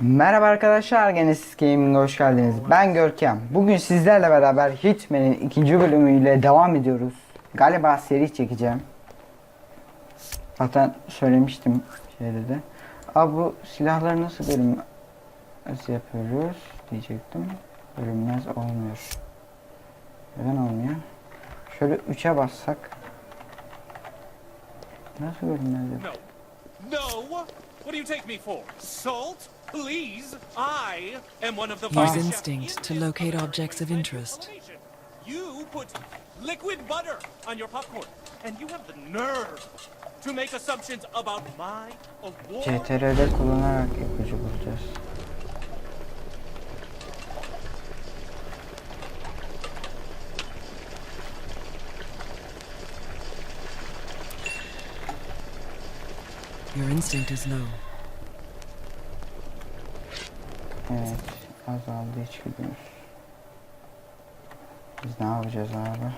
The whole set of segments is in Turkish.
Merhaba arkadaşlar, Genesis Gaming'e hoş geldiniz. Ben Görkem. Bugün sizlerle beraber Hitman'in ikinci bölümüyle devam ediyoruz. Galiba seri çekeceğim. Zaten söylemiştim şeyde de. Abi bu silahları nasıl bölüm nasıl yapıyoruz diyecektim. Bölünmez olmuyor. Neden olmuyor? Şöyle 3'e bassak. Nasıl bölünmez yapıyoruz? No. No? What do you take me for? Salt? Please? I am one of the Use instinct in to locate objects of interest. You put liquid butter on your popcorn, and you have the nerve to make assumptions about my award. CTRL'de kullanarak ipucu bulacağız. Your instinct is low. Evet, azaldı içgüdümüz. Biz ne yapacağız abi?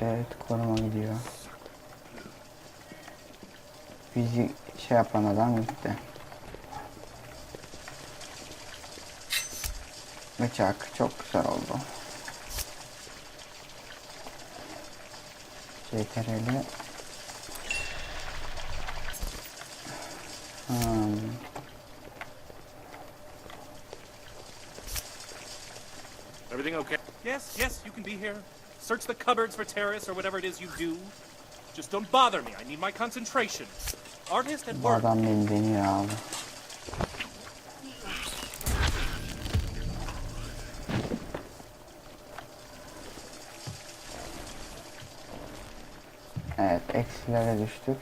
Evet, koruma gidiyor. Bizi şey yapan adam gitti. Bıçak çok güzel oldu. CTRL you can be here. Search the cupboards for terrorists or whatever it is you do. Just don't bother me. I need my concentration. Artist at Bu work. adam beni deniyor abi. Evet, eksilere düştük.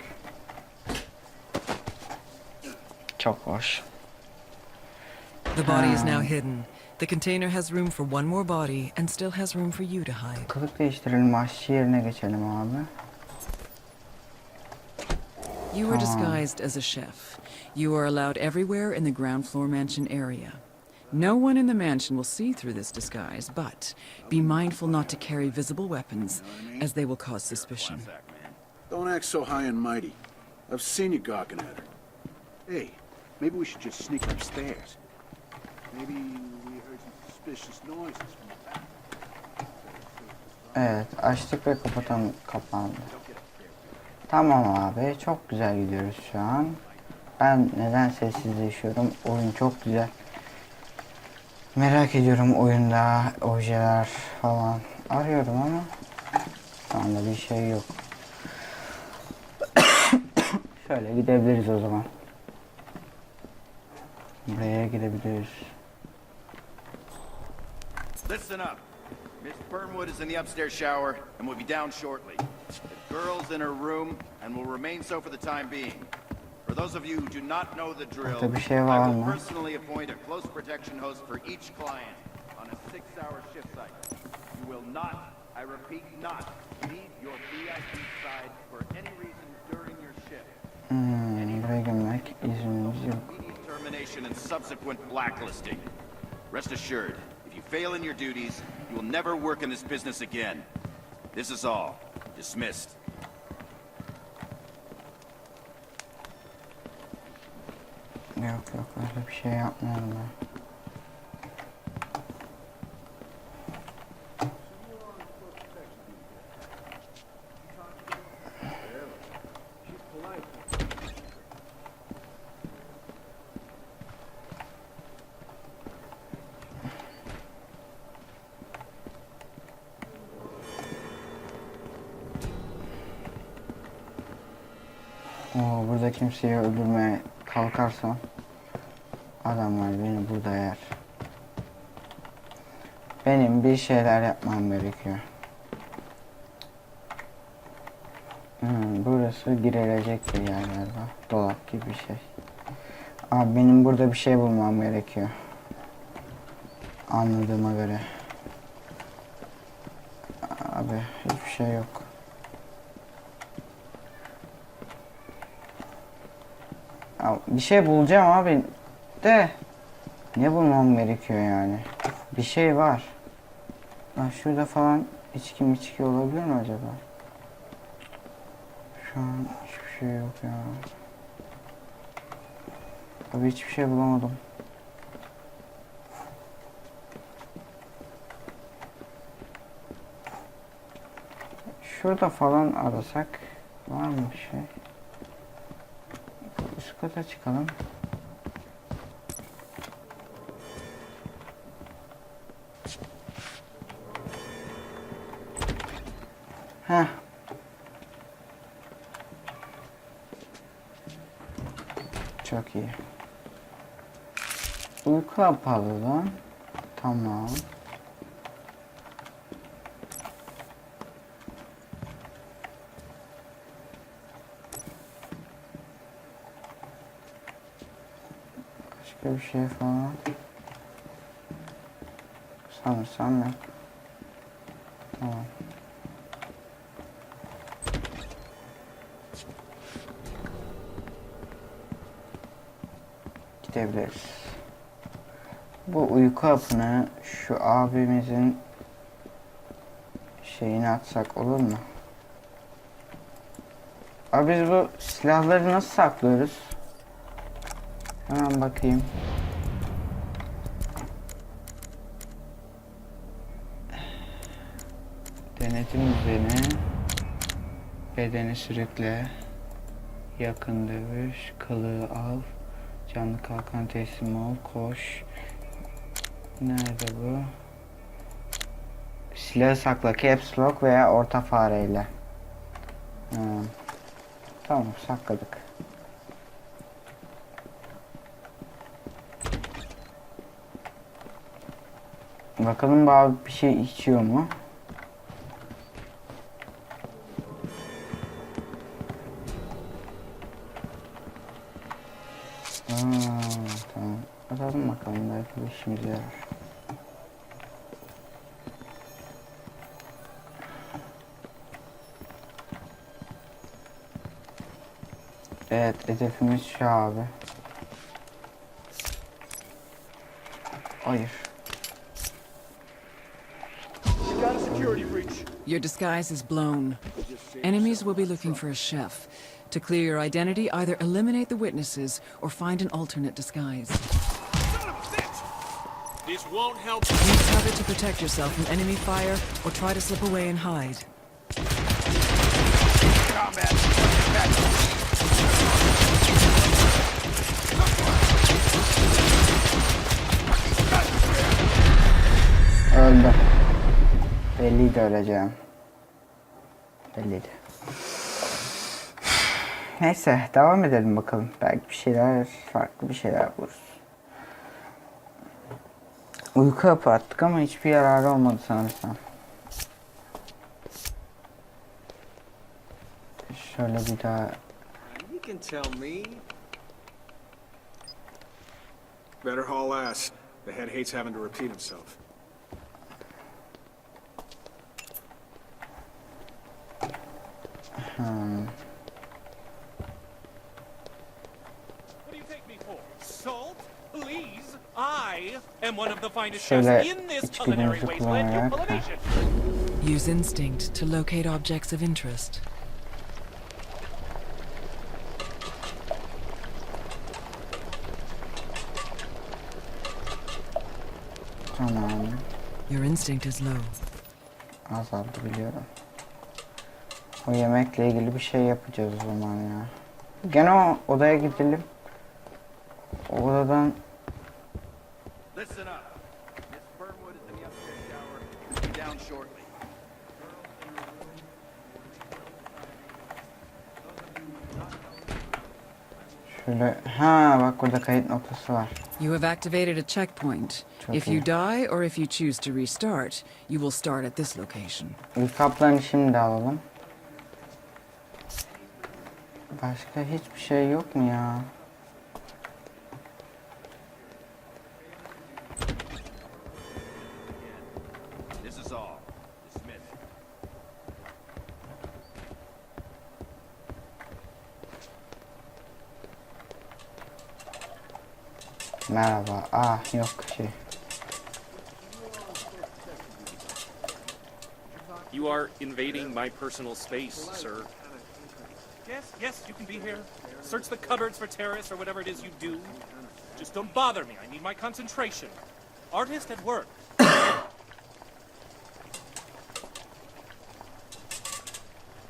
Çok hoş. The body is now hidden. The container has room for one more body and still has room for you to hide. Kılık değiştirelim, aşçı yerine geçelim abi. You are Ah. disguised as a chef. You are allowed everywhere in the ground floor mansion area. No one in the mansion will see through this disguise, but be mindful not to carry visible weapons, as they will cause suspicion. Don't act so high and mighty. I've seen you gawking at her. Hey, maybe we should just sneak upstairs. Evet, açtık ve kapatan kapandı. Tamam abi, çok güzel gidiyoruz şu an. Ben neden sessizleşiyorum? Oyun çok güzel. Merak ediyorum oyunda objeler falan. Arıyorum ama şu anda bir şey yok. Şöyle gidebiliriz o zaman. Buraya gidebiliriz. Listen up. Miss Burnwood is in the upstairs shower and will be down shortly. The girl's in her room and will remain so for the time being. For those of you who do not know the drill, Orada bir şey I will personally appoint a close protection host for each client on a six-hour shift cycle. You will not, I repeat, not leave your VIP side for any reason during your shift. Hmm, buraya girmek iznimiz yok. Immediate termination and subsequent blacklisting. Rest assured, if you fail in your duties, you will never work in this business again. This is all. Dismissed. Yok yok öyle bir şey. Şeyler yapmam gerekiyor. Hmm, burası girilecek bir yer galiba. Dolap gibi bir şey. Abi benim burada bir şey bulmam gerekiyor. Anladığıma göre. Abi hiçbir şey yok. Ya bir şey bulacağım abi de ne bulmam gerekiyor yani? Bir şey var. Ya şurada falan içki miçki olabilir mi acaba? Şu an hiçbir şey yok ya. Tabii hiçbir şey bulamadım. Şurada falan arasak var mı bir şey? Üst kata çıkalım. Heh. Çok iyi. Uyku kapalı lan. Tamam. Başka bir şey falan. Sanırsam yok. Tamam. Gidebiliriz. Bu uyku hapını şu abimizin şeyini atsak olur mu? Abi biz bu silahları nasıl saklıyoruz? Hemen bakayım. Denetim düzeni. Bedeni sürükle. Yakın dövüş. Kılığı al. Canlı kalkan teslim ol. Koş. Nerede bu? Silahı sakla. Caps lock veya orta fareyle. Hmm. Tamam sakladık. Bakalım abi bir şey içiyor mu? Evet hedefimiz şu abi. Hayır. Got a security breach. Your disguise is blown. Enemies will be looking for a chef. To clear your identity, either eliminate the witnesses or find an alternate disguise. Son of a bitch! This won't help. Use cover to protect yourself from enemy fire or try to slip away and hide. Combat. Belliydi öleceğim. Belliydi. Neyse devam edelim bakalım. Belki bir şeyler farklı bir şeyler buluruz. Uyku hapı ama hiçbir yararı olmadı sanırsam. Şöyle bir daha. Better haul ass. The head hates having to repeat himself. What do you take me for? Salt? Please? I am one of the finest chefs in this culinary wasteland, you kullanarak, Use instinct to locate objects of interest. tamam Your instinct is low. azaldı biliyorum. O yemekle ilgili bir şey yapacağız o zaman ya. Gene o odaya gidelim. O odadan şöyle ha bak burada kayıt noktası var. You have activated a checkpoint. Çok If you iyi. die or if you choose to restart, you will start at this location. İlk kaplarını şimdi alalım. Başka hiçbir şey yok mu ya? Merhaba. Ah yok şey. You are invading my personal space, sir. Yes, yes, you can be here. Search the cupboards for terrorists or whatever it is you do. Just don't bother me. I need my concentration. Artist at work.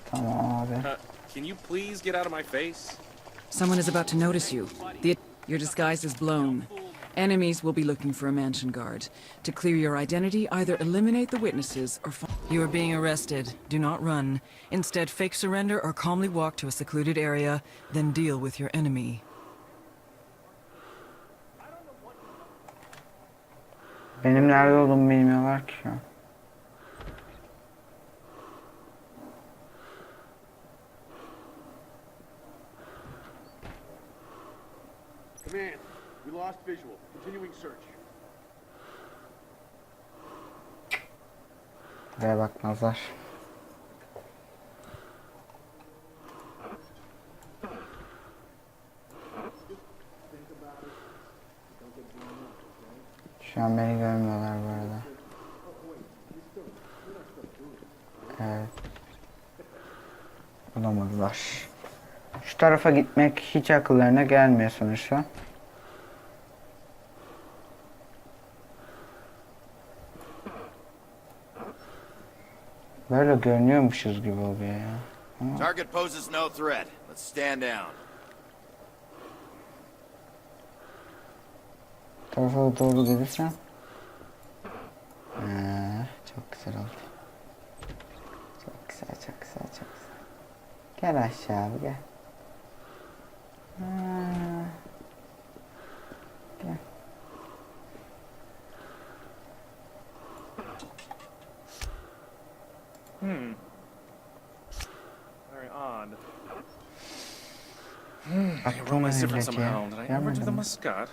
Tamam abi. Uh, can you please get out of my face? Someone is about to notice you. The, your disguise is blown. Enemies will be looking for a mansion guard. To clear your identity, either eliminate the witnesses or fi- You are being arrested. Do not run. Instead, fake surrender or calmly walk to a secluded area, then deal with your enemy. Benim nerede olduğumu bilmiyorlar ki şu an. We lost visual. Continuing search. Buraya bakmazlar. Şu an beni görmüyorlar bu arada. Evet. Bulamadılar. Şu tarafa gitmek hiç akıllarına gelmiyor sonuçta. Böyle görünüyormuşuz gibi oluyor ya. Target poses no threat. Let's stand down. Tarafa doğru gelirsen. Ee, çok güzel oldu. Çok güzel, çok güzel, çok güzel. Gel aşağı abi gel. Ha. Is different somehow. Did I ever do the muscat?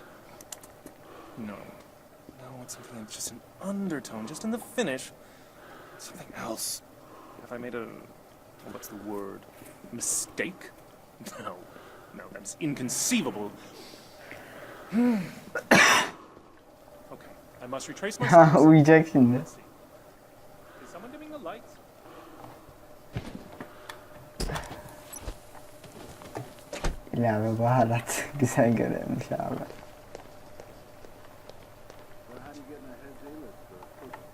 No. No, it's something that's just an undertone, just in the finish. Something else. Have I made a. What's the word? Mistake? No. No, that's inconceivable. okay. I must retrace my steps. Uyuyacak şimdi. Let's see. Is someone dimming the lights?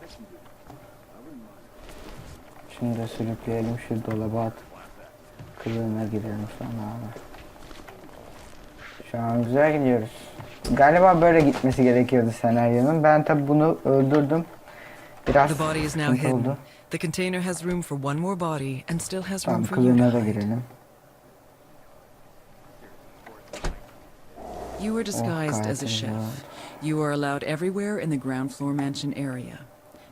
Protection duty? I wouldn't mind. Şunu da sürükleyelim şu dolaba at. Kılığına girelim sonra abi. Şu an güzel gidiyoruz. Galiba böyle gitmesi gerekiyordu senaryonun. Ben tabi bunu öldürdüm. Biraz The body is now hidden. The container has room for one more body and still has room Tamam for you to kılığına da girelim. You were oh, disguised Oh, as a chef. Lord. You are allowed everywhere in the ground floor mansion area.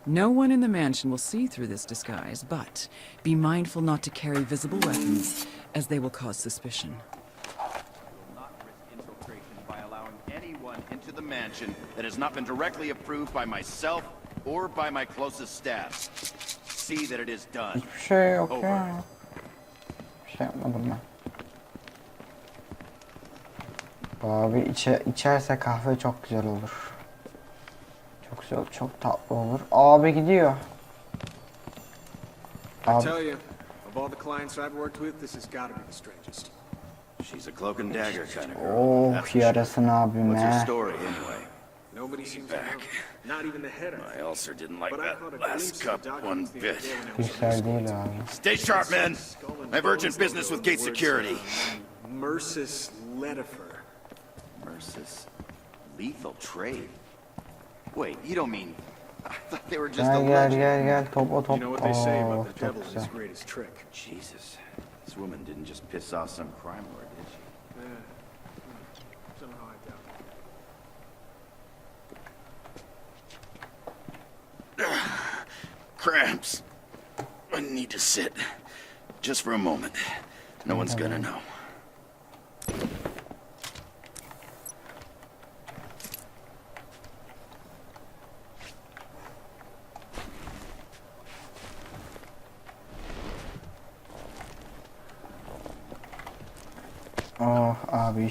No one in the mansion will see through this disguise, but be mindful not to carry visible weapons, as they will cause suspicion. will not risk infiltration by allowing anyone into the mansion that has not been directly approved by myself or by my closest staff. See that it is done. Hiçbir şey yok Over. şey yapmadım ben. Abi içe, içerse kahve çok güzel olur. Çok güzel, çok tatlı olur. Abi gidiyor. I Abi tell you, of all the clients I've worked with, this has got to be the strangest. She's a cloak and dagger kind of girl. oh yarasın abime. What's her story anyway? Nobody seems to know. Not even the head My ulcer didn't like that last cup one bit. Stay sharp, men. I have urgent business with gate security. Mercis Letifer. Mercis. Lethal trade. Wait, you don't mean... I thought they were just a Gel gel legend. gel gel topa top. You know what they say Oh, about the çok devil is his greatest trick. Jesus. This woman didn't just piss off some crime lord, did she? Yeah. Somehow I doubt it. Cramps. I need to sit. Just for a moment. No one's gonna mm-hmm. know.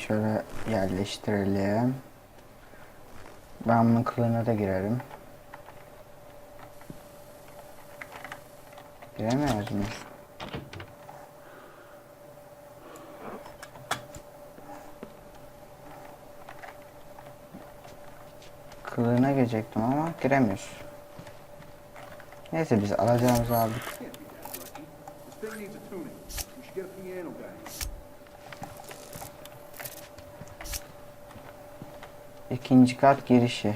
Şöyle yerleştirelim. Ben bunun kılığına da girerim. Giremiyoruz mu? kılığına girecektim ama giremiyoruz. Neyse biz alacağımızı aldık. This thing needs a tuning. We should get a piano guy. İkinci kat girişi.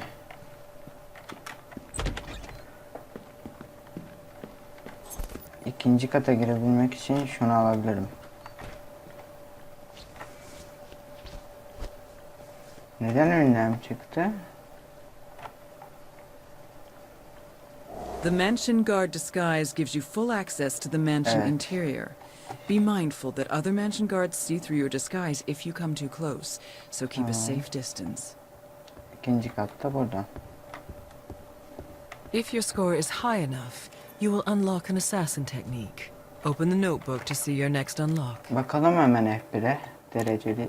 İkinci kata girebilmek için şunu alabilirim. Neden ünlem çıktı? The Mansion Guard disguise gives you full access to the mansion Evet. interior. Be mindful that other mansion guards see through your disguise if you come too close, so keep a safe distance. İkinci katta burada. If your score is high enough, you will unlock an assassin technique. Open the notebook to see your next unlock. Bakalım hemen F1'e. Dereceli.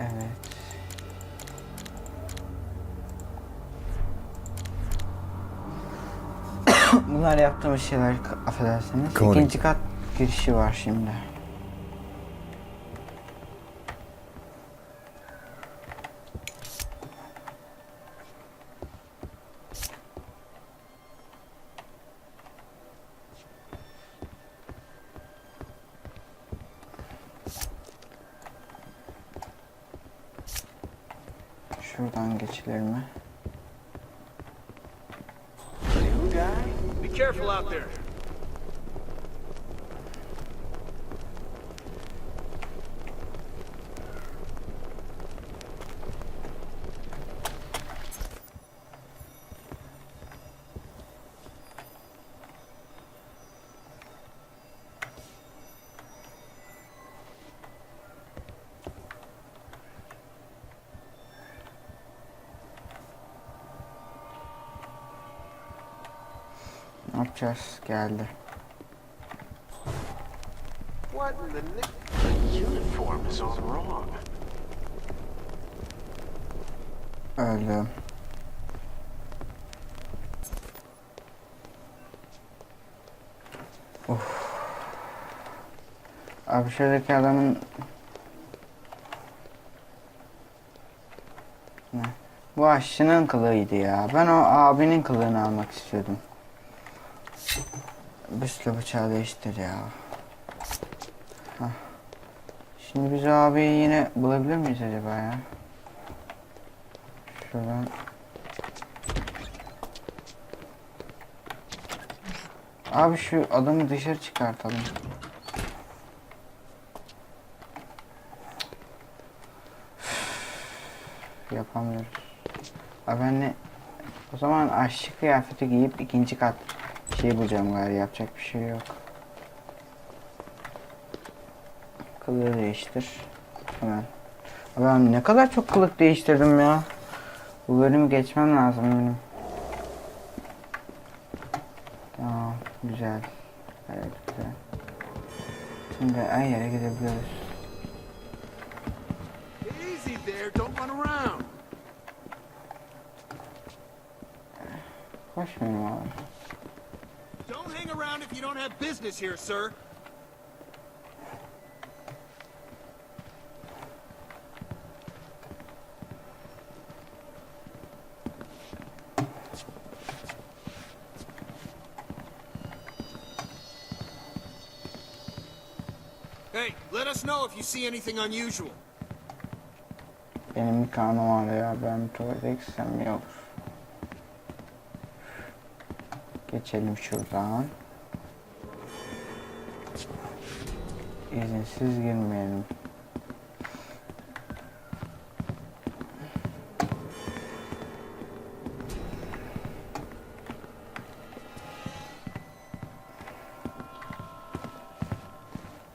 Evet. Bunlar yaptığımız şeyler affedersiniz. İkinci kat girişi var şimdi. Şuradan geçilir mi? Be careful out there. Ne yapacağız? Geldi. What in the ni- The uniform is all wrong. Öldüm. Of. Abi şuradaki adamın... Ne? Bu aşçının kılığıydı ya. Ben o abinin kılığını almak istiyordum. Büsle bıçağı değiştir ya. Hah. Şimdi biz abiyi yine bulabilir miyiz acaba ya? Şuradan Abi şu adamı dışarı çıkartalım. Yapamıyoruz. Abi ben ne? O zaman aşçı kıyafeti giyip ikinci kat şey bulacağım galiba yapacak bir şey yok. Kılığı değiştir. Hemen. Ben ne kadar çok kılık değiştirdim ya. Bu bölümü geçmem lazım benim. Tamam, güzel. Evet, güzel. Şimdi her yere gidebiliyoruz. Easy there, don't run around. Koşmuyorum abi. If you don't have business here, sir. Hey, let us know if you see anything unusual. Benim kanım var ya. Ben tuvalete gitsem. Geçelim şuradan. İzinsiz girmeyelim.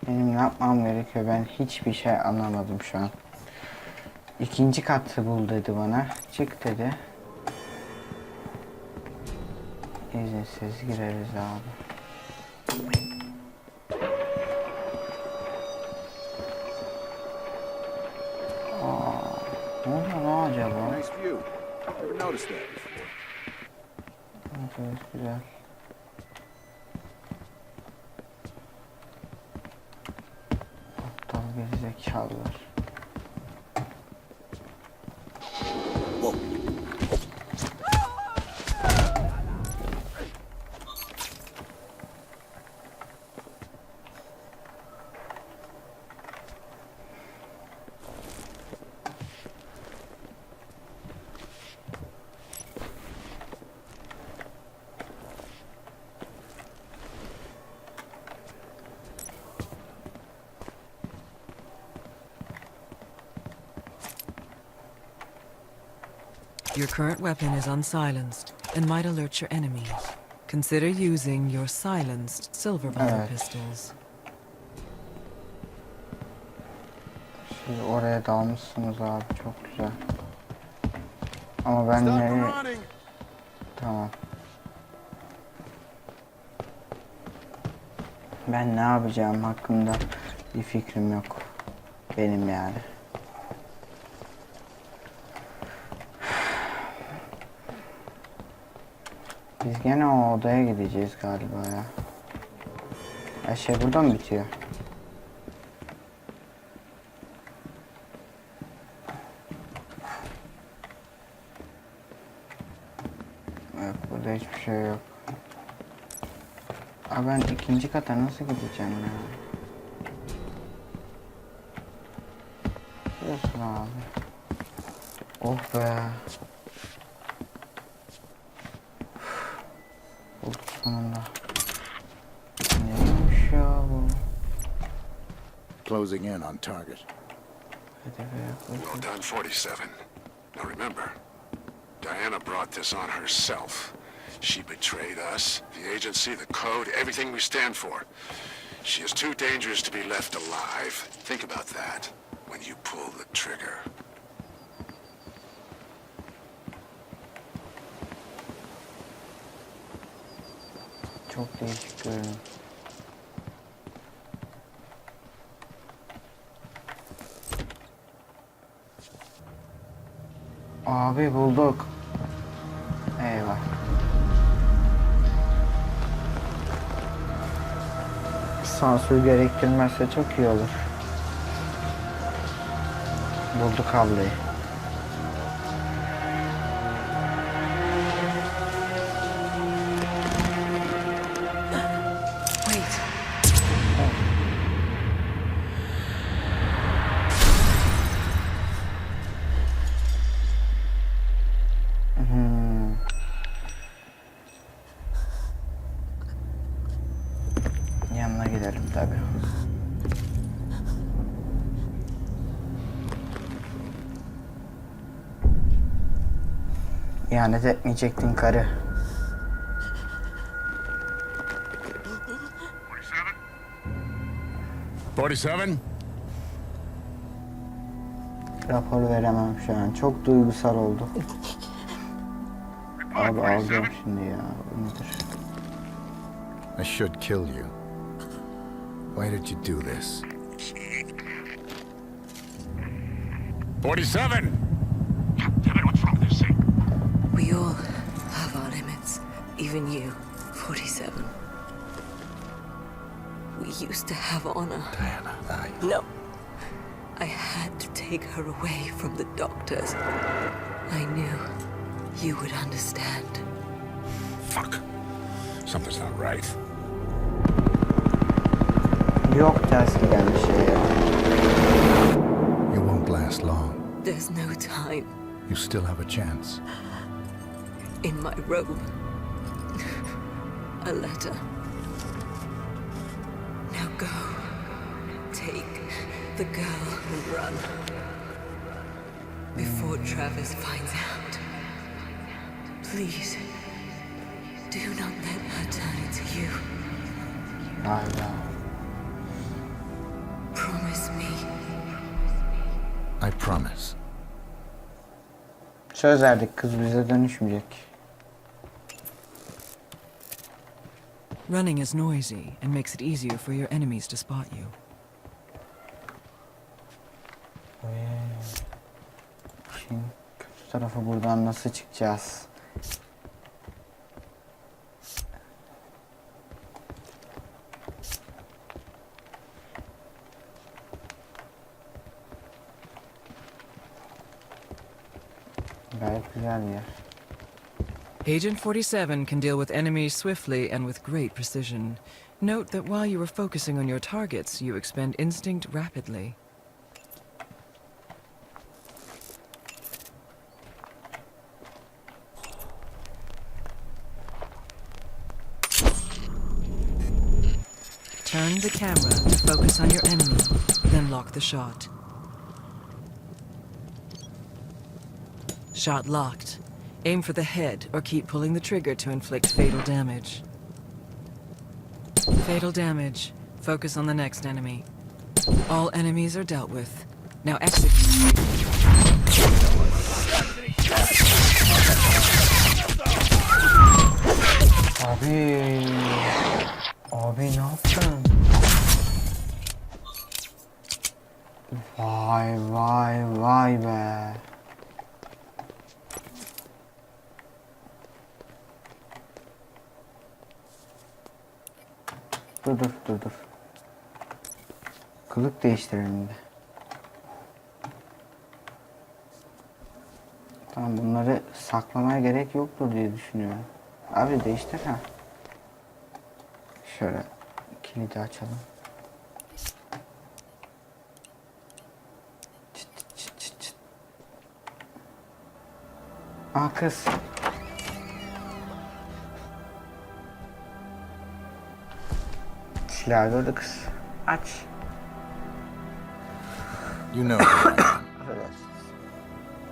Benim yapmam gerekiyor? Ben hiçbir şey anlamadım şu an. İkinci katı bul dedi bana. Çık dedi. İzinsiz gireriz abi. Aa, ne oluyor lan acaba? Nice view. Never noticed that before. Evet, evet, güzel. Aptal gerizekalılar. Your current weapon is unsilenced and might alert your enemies. Consider using your silenced silver bottle Evet. pistols. Siz oraya dalmışsınız abi çok güzel. Ama ben nereye... Tamam. Ben ne yapacağım hakkında bir fikrim yok. Benim yani. Biz gene o odaya gideceğiz galiba ya. Her şey burada mı bitiyor? Yok burada hiçbir şey yok. Aa ben ikinci kata nasıl gideceğim ya? Biliyorsun abi. Oh be. Closing in on target. Well done, 47. Now remember, Diana brought this on herself. She betrayed us, the agency, the code, everything we stand for. She is too dangerous to be left alive. Think about that when you pull the trigger. Çok değişik görünüyor. Abi bulduk. Eyvah. Sansür gerektirmezse çok iyi olur. Bulduk ablayı. İhanet etmeyecektin karı. Forty-seven. Rapor veremem şu an. Çok duygusal oldu. Abi alacağım şimdi ya. Nedir? I should kill you. Why did you do this? Forty-seven. Even you, 47. We used to have honor. Diana, I... No. I had to take her away from the doctors. I knew you would understand. Fuck. Something's not right. Yok ters giden bir şey ya. You won't last long. There's no time You still have a chance. in my robe. A letter. Now go. Take the girl and run. Before Travis finds out. Please. Do not let her turn into you. Hala. Promise me. I promise. Söz verdik kız bize dönüşmeyecek. Running is noisy and makes it easier for your enemies to spot you. Şimdi kötü buradan nasıl çıkacağız? Agent 47 can deal with enemies swiftly and with great precision. Note that while you are focusing on your targets, you expend instinct rapidly. Turn the camera to focus on your enemy, then lock the shot. Shot locked. Aim for the head or keep pulling the trigger to inflict fatal damage. Fatal damage. Focus on the next enemy. All enemies are dealt with. Now execute. Abi. Abi ne yaptın? Vay vay vay be. Dur dur dur dur. Kılık değiştirelim de. Tamam bunları saklamaya gerek yoktur diye düşünüyorum. Abi değiştir ha. Şöyle kilidi açalım. Çıt çıt çıt çıt. Aa kız. Silahı gördü kız. Aç. You know.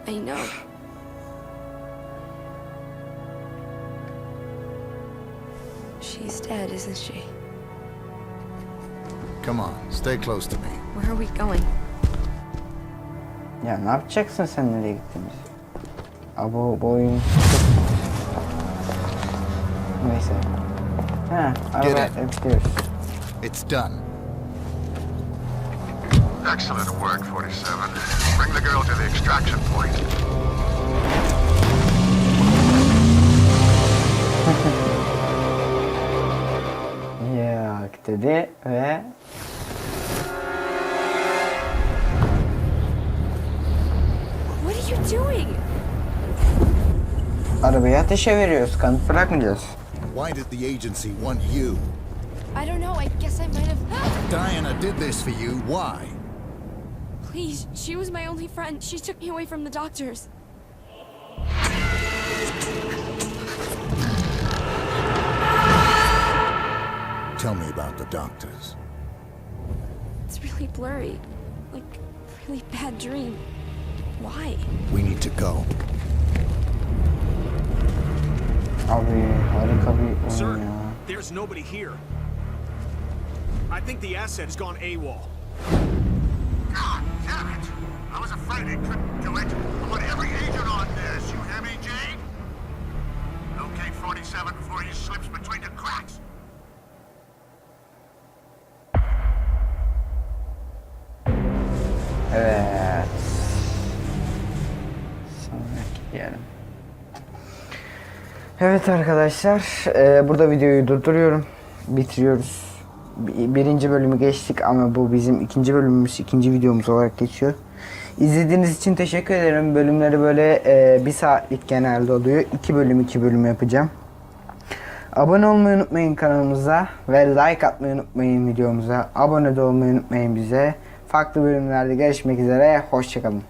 I know. She's dead, isn't she? Come on, stay close to me. Where are we going? Ya ne yapacaksın sen nereye gittiğimizi? Abo bu oyun Neyse. Ha, Get araba in. bekliyoruz. It's done. Excellent work, 47. Bring the girl to the extraction point. Yak dedi ve What are you doing? arabayı ateşe veriyoruz. Kanıt bırakmayacağız. Why did the agency want you? I don't know. I guess I might have. Diana did this for you. Why? Please, she was my only friend. She took me away from the doctors. Tell me about the doctors. It's really blurry. Like, really bad dream. Why? We need to go. Abi harika bir oyun Sir, ya. there's nobody here. I think the asset has gone AWOL. God damn it! I was afraid it couldn't do it. I want every agent on this. You hear me, Jade? Locate 47 before he slips between the cracks. Evet. Sonraki diyelim. Evet arkadaşlar, e, burada videoyu durduruyorum. Bitiriyoruz. Bi- Birinci bölümü geçtik ama bu bizim ikinci bölümümüz, ikinci videomuz olarak geçiyor. İzlediğiniz için teşekkür ederim. Bölümleri böyle e, bir saatlik genelde oluyor. İki bölüm iki bölüm yapacağım. Abone olmayı unutmayın kanalımıza ve like atmayı unutmayın videomuza. Abone de olmayı unutmayın bize. Farklı bölümlerde görüşmek üzere. Hoşçakalın.